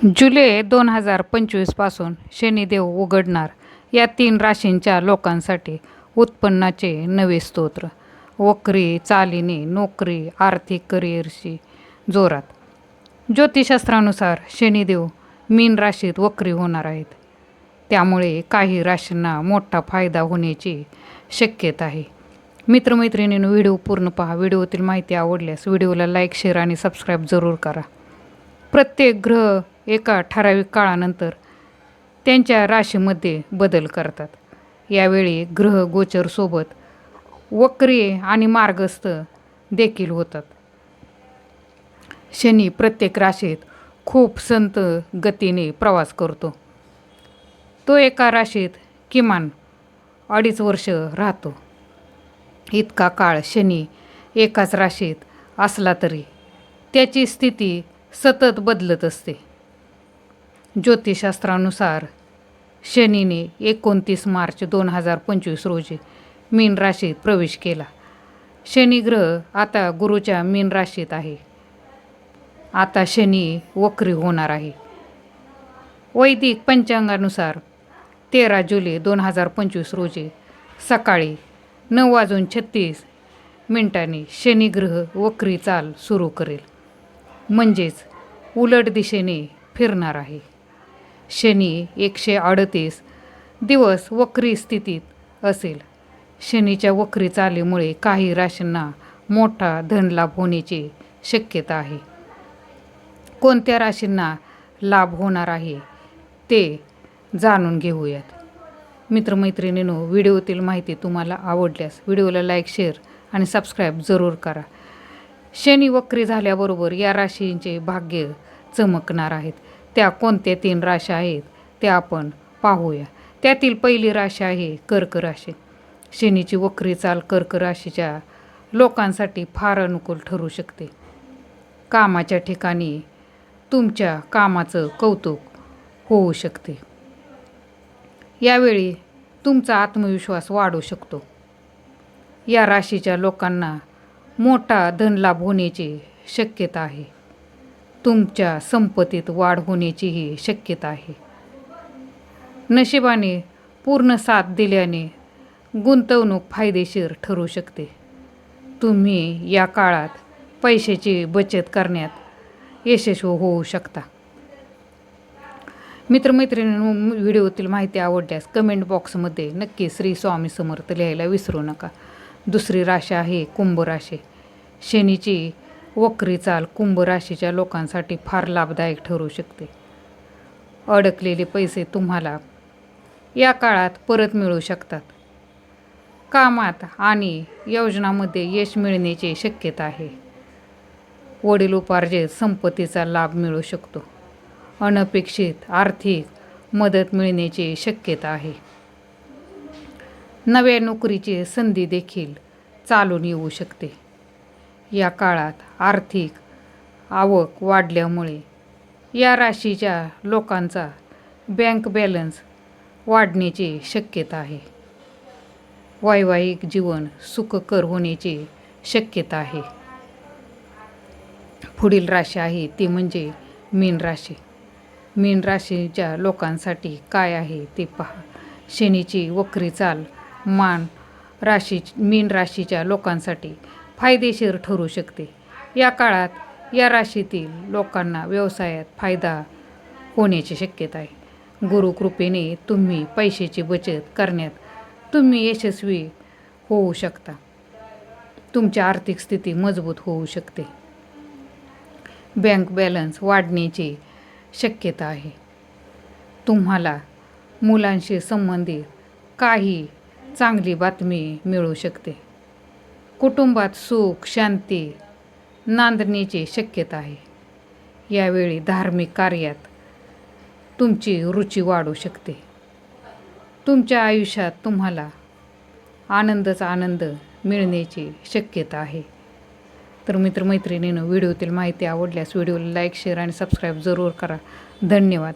जुलै दोन हजार पंचवीसपासून शनिदेव उघडणार या तीन राशींच्या लोकांसाठी उत्पन्नाचे नवे स्तोत्र. वक्री चालीने नोकरी आर्थिक करिअरशी जोरात. ज्योतिषशास्त्रानुसार शनिदेव मीन राशीत वक्री होणार आहेत. त्यामुळे काही राशींना मोठा फायदा होण्याची शक्यता आहे. मित्रमैत्रिणीनं व्हिडिओ पूर्ण पहा. व्हिडिओतील माहिती आवडल्यास व्हिडिओला लाईक शेअर आणि सबस्क्राईब जरूर करा. प्रत्येक ग्रह एका ठराविक काळानंतर त्यांच्या राशीमध्ये बदल करतात. यावेळी ग्रह गोचरसोबत वक्री आणि मार्गस्थ देखील होतात. शनी प्रत्येक राशीत खूप संत गतीने प्रवास करतो. तो एका राशीत किमान अडीच वर्ष राहतो. इतका काळ शनी एकाच राशीत असला तरी त्याची स्थिती सतत बदलत असते. ज्योतिषशास्त्रानुसार शनीने एकोणतीस मार्च दोन हजार पंचवीस रोजी मीन राशीत प्रवेश केला. शनी ग्रह आता गुरुच्या मीन राशीत आहे. आता शनी वक्री होणार आहे. वैदिक पंचांगानुसार तेरा जुलै दोन हजार पंचवीस रोजी सकाळी नऊ वाजून छत्तीस मिनिटांनी शनिग्रह वक्री चाल सुरू करेल. म्हणजेच उलट दिशेने फिरणार आहे. शनी एकशे अडतीस दिवस वक्री स्थितीत असेल. शनीच्या वक्री चालीमुळे काही राशींना मोठा धनलाभ होण्याची शक्यता आहे. कोणत्या राशींना लाभ होणार आहे ते जाणून घेऊयात. मित्रमैत्रिणींनो व्हिडिओतील माहिती तुम्हाला आवडल्यास व्हिडिओला लाईक शेअर आणि सबस्क्राईब जरूर करा. शनी वक्री झाल्याबरोबर या राशींचे भाग्य चमकणार आहेत. त्या कोणत्या तीन राशा आहेत त्या आपण पाहूया. त्यातील पहिली राशी आहे कर्क राशी. शनीची वक्री चाल कर्क राशीच्या लोकांसाठी फार अनुकूल ठरू शकते. कामाच्या ठिकाणी तुमच्या कामाचं कौतुक होऊ शकते. यावेळी तुमचा आत्मविश्वास वाढू शकतो. या राशीच्या लोकांना मोठा धनलाभ होण्याची शक्यता आहे. तुमच्या संपत्तीत वाढ होण्याचीही शक्यता आहे. नशिबाने पूर्ण साथ दिल्याने गुंतवणूक फायदेशीर ठरू शकते. तुम्ही या काळात पैशाची बचत करण्यात यशस्वी होऊ शकता. मित्रमैत्रिणींनो व्हिडिओतील माहिती आवडल्यास कमेंट बॉक्समध्ये नक्की श्री स्वामी समर्थ लिहायला विसरू नका. दुसरी राशी आहे कुंभ राशी. शनीची वक्री चाल कुंभ राशीच्या लोकांसाठी फार लाभदायक ठरू शकते. अडकलेले पैसे तुम्हाला या काळात परत मिळू शकतात. कामात आणि योजनामध्ये यश मिळण्याची शक्यता आहे. वडील उपार्जित संपत्तीचा लाभ मिळू शकतो. अनपेक्षित आर्थिक मदत मिळण्याची शक्यता आहे. नव्या नोकरीची संधी देखील चालून येऊ शकते. या काळात आर्थिक आवक वाढल्यामुळे या राशीच्या लोकांचा बँक बॅलन्स वाढण्याची शक्यता आहे. वैवाहिक जीवन सुखकर होण्याची शक्यता आहे. पुढील राशी आहे ती म्हणजे मीन राशी. मीन राशीच्या लोकांसाठी काय आहे ते पहा. शनीची वक्री चाल मान राशी मीन राशीच्या लोकांसाठी फायदेशीर ठरू शकते. या काळात या राशीतील लोकांना व्यवसायात फायदा होण्याची शक्यता आहे. गुरुकृपेने तुम्ही पैशाची बचत करण्यात तुम्ही यशस्वी होऊ शकता. तुमची आर्थिक स्थिती मजबूत होऊ शकते. बँक बॅलन्स वाढण्याची शक्यता आहे. तुम्हाला मुलांशी संबंधित काही चांगली बातमी मिळू शकते. कुटुंबात सुख शांती नांदण्याची शक्यता आहे. यावेळी धार्मिक कार्यात तुमची रुची वाढू शकते. तुमच्या आयुष्यात तुम्हाला आनंदच आनंद मिळण्याची शक्यता आहे. तर मित्रमैत्रिणीनं व्हिडिओतील माहिती आवडल्यास व्हिडिओला लाईक शेअर आणि सबस्क्राईब जरूर करा. धन्यवाद.